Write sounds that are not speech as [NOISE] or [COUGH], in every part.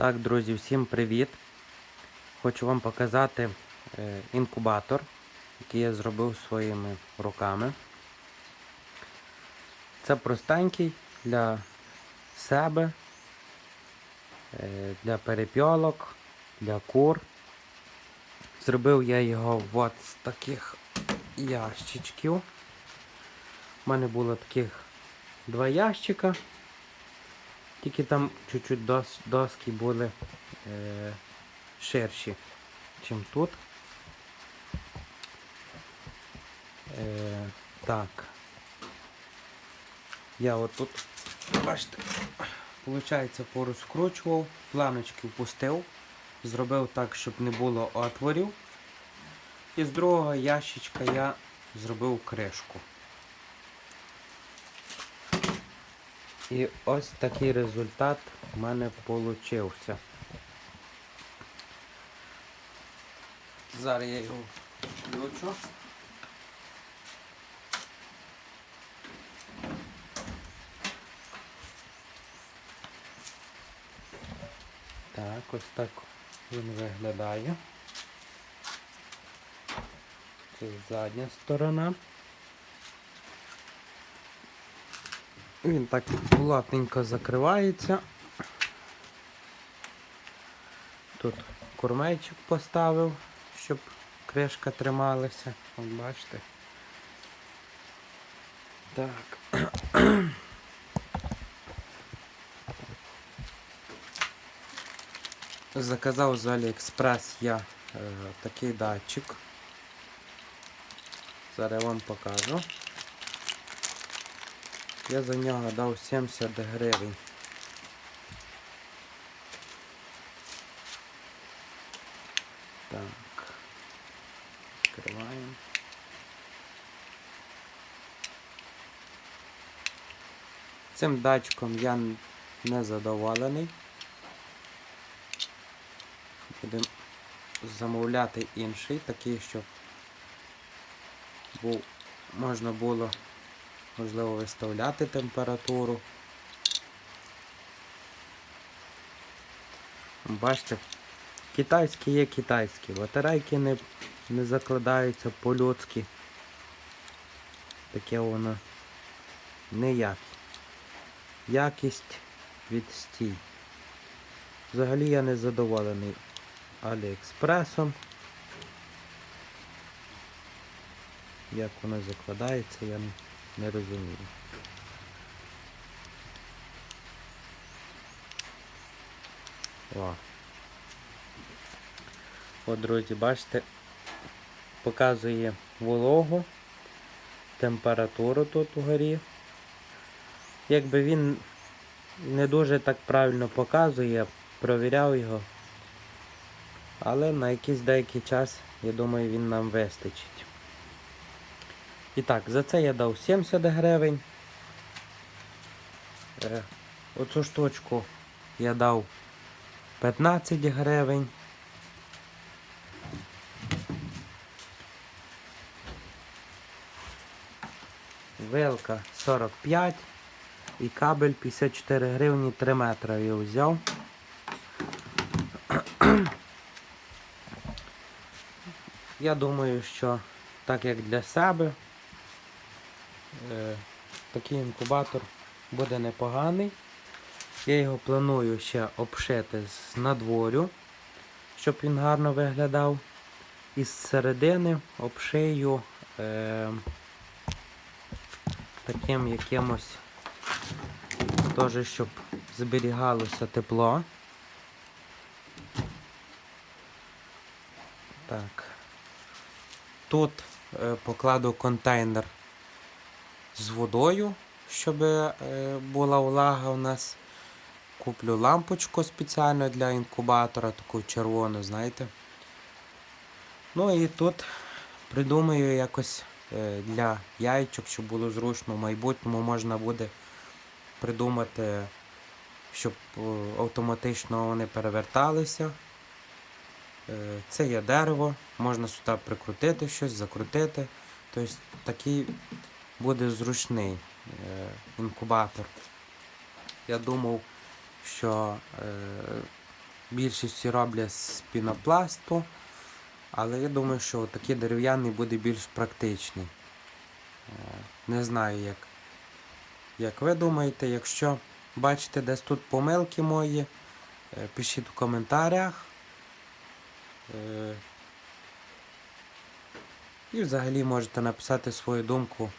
Так, друзі, всім привіт! Хочу вам показати е, інкубатор, який я зробив своїми руками. Це простенький для себе, е, для перепьолок, для кур. Зробив я його от з таких ящичків. У мене було таких два ящика. Тільки там чуть-чуть дос, доски були е, ширші, ніж тут. Е, так. Я отут, бачите, виходить, порозкручував, планочки впустив, зробив так, щоб не було отворів. І з другого ящичка я зробив кришку. І ось такий результат в мене получився. Зараз я його включу. Так, ось так він виглядає. Це задня сторона. Він так плотненько закривається. Тут курмейчик поставив, щоб кришка трималася. От бачите. Так. [CLEARS THROAT] Заказав з Aliexpress я е, такий датчик. Зараз я вам покажу. Я за нього дав 70 гривень. Так. Відкриваємо. Цим датчиком я не задоволений. Будемо замовляти інший, такий, щоб можна було можливо виставляти температуру. Бачите, китайські є китайські, батарейки не, не закладаються по-людськи. Таке воно не Якість відстій. Взагалі я не задоволений Аліекспресом. Як воно закладається, я не не розумію. О. От, друзі, бачите, показує вологу, температуру тут угорі. Якби він не дуже так правильно показує, провіряв його. Але на якийсь деякий час, я думаю, він нам вистачить. І так, за це я дав 70 гривень. Е, оцю штучку я дав 15 гривень. Вилка 45 і кабель 54 гривні 3 метри я взяв. Я думаю, що так як для себе такий інкубатор буде непоганий. Я його планую ще обшити з надворю, щоб він гарно виглядав. І з середини обшию е, таким якимось, теж, щоб зберігалося тепло. Так. Тут е, покладу контейнер з водою, щоб е, була влага у нас. Куплю лампочку спеціально для інкубатора, таку червону, знаєте. Ну і тут придумаю якось е, для яйчок, щоб було зручно. В майбутньому можна буде придумати, щоб е, автоматично вони переверталися. Це є дерево, можна сюди прикрутити щось, закрутити. Тобто такий буде зручний е, інкубатор. Я думав, що е, більшості роблять з пінопласту, але я думаю, що такий дерев'яний буде більш практичний. Е, Не знаю, як, як ви думаєте, якщо бачите десь тут помилки мої, пишіть в коментарях. І взагалі можете написати свою думку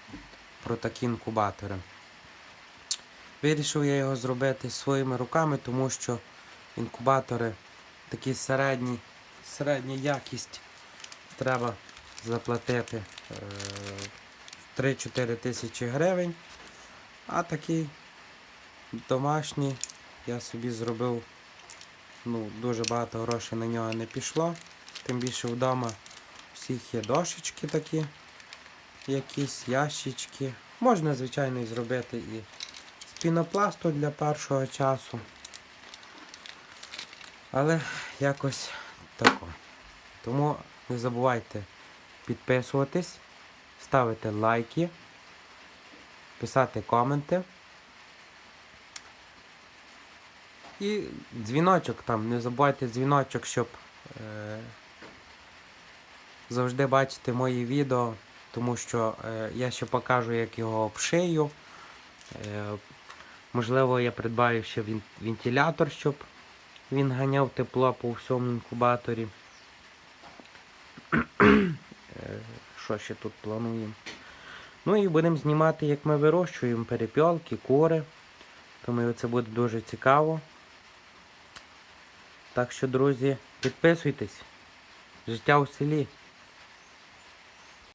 про такі інкубатори. Вирішив я його зробити своїми руками, тому що інкубатори такі середні, середня якість треба заплатити е, 3-4 тисячі гривень. А такий домашній я собі зробив, ну, дуже багато грошей на нього не пішло. Тим більше вдома всіх є дошечки такі, якісь ящички. Можна, звичайно, і зробити і з пінопласту для першого часу. Але якось тако. Тому не забувайте підписуватись, ставити лайки, писати коменти. І дзвіночок там, не забувайте дзвіночок, щоб е, завжди бачити мої відео, тому що е, я ще покажу, як його обшию. Е, можливо, я придбаю ще вентилятор, щоб він ганяв тепло по всьому інкубаторі. Е, Що ще тут плануємо? Ну і будемо знімати, як ми вирощуємо перепілки, кури. Думаю, це буде дуже цікаво. Так що, друзі, підписуйтесь. Життя у селі.